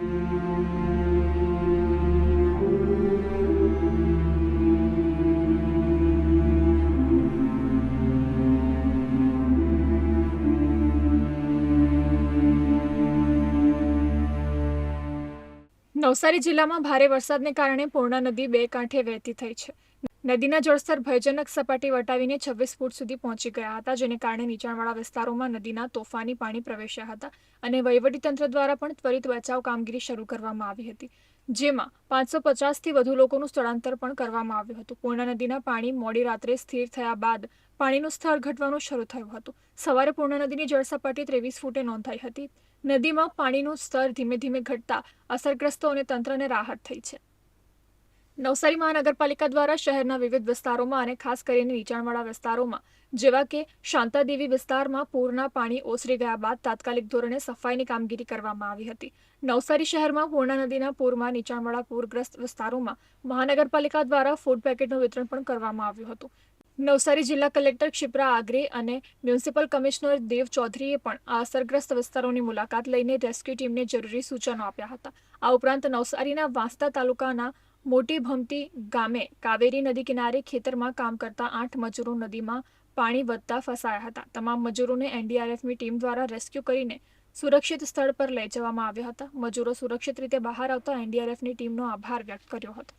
નવસારી જિલ્લામાં ભારે વરસાદને કારણે પૂર્ણા નદી બે કાંઠે વહેતી થઈ છે. નદીના જળસ્તર ભયજનક સપાટી વટાવીને છવ્વીસ ફૂટ સુધી પહોંચી ગયા હતા, જેને કારણે નીચાણવાળા વિસ્તારોમાં નદીના તોફાની પાણી પ્રવેશ્યા હતા અને વહીવટીતંત્ર દ્વારા પણ ત્વરિત બચાવ કામગીરી શરૂ કરવામાં આવી હતી, જેમાં પાંચસો પચાસથી વધુ લોકોનું સ્થળાંતર પણ કરવામાં આવ્યું હતું. પૂર્ણા નદીના પાણી મોડી રાત્રે સ્થિર થયા બાદ પાણીનું સ્તર ઘટવાનું શરૂ થયું હતું. સવારે પૂર્ણા નદીની જળસપાટી ત્રેવીસ ફૂટે નોંધાઈ હતી. નદીમાં પાણીનું સ્તર ધીમે ધીમે ઘટતા અસરગ્રસ્તો અને તંત્રને રાહત થઈ છે. નવસારી મહાનગરપાલિકા દ્વારા શહેરના વિવિધ વિસ્તારોમાં અને ખાસ કરીને નીચાણવાળા વિસ્તારોમાં, જેવા કે શાંતાદેવી વિસ્તારમાં પૂરના પાણી ઓસરી ગયા બાદ તાત્કાલિક ધોરણે સફાઈની કામગીરી કરવામાં આવી હતી. નવસારી શહેરમાં પૂર્ણા નદીના પૂરમાં નીચાણવાળા પૂરગ્રસ્ત વિસ્તારોમાં મહાનગરપાલિકા દ્વારા ફૂડ પેકેટનું વિતરણ પણ કરવામાં આવ્યું હતું. નવસારી જિલ્લા કલેક્ટર ક્ષિપ્રા આગરે અને મ્યુનિસિપલ કમિશનર દેવ ચૌધરીએ પણ આ અસરગ્રસ્ત વિસ્તારોની મુલાકાત લઈને રેસ્ક્યુ ટીમને જરૂરી સૂચનો આપ્યા હતા. આ ઉપરાંત નવસારીના વાંસદા તાલુકાના મોટી ભમતી ગામે કાવેરી નદી કિનારે ખેતરમાં કામ કરતા આઠ મજૂરો નદીમાં પાણી વધતા ફસાયા હતા. તમામ મજૂરોને એનડીઆરએફની ટીમ દ્વારા રેસ્ક્યુ કરીને સુરક્ષિત સ્થળ પર લઈ જવામાં આવ્યા હતા. મજૂરો સુરક્ષિત રીતે બહાર આવતા એનડીઆરએફની ટીમનો આભાર વ્યક્ત કર્યો હતો.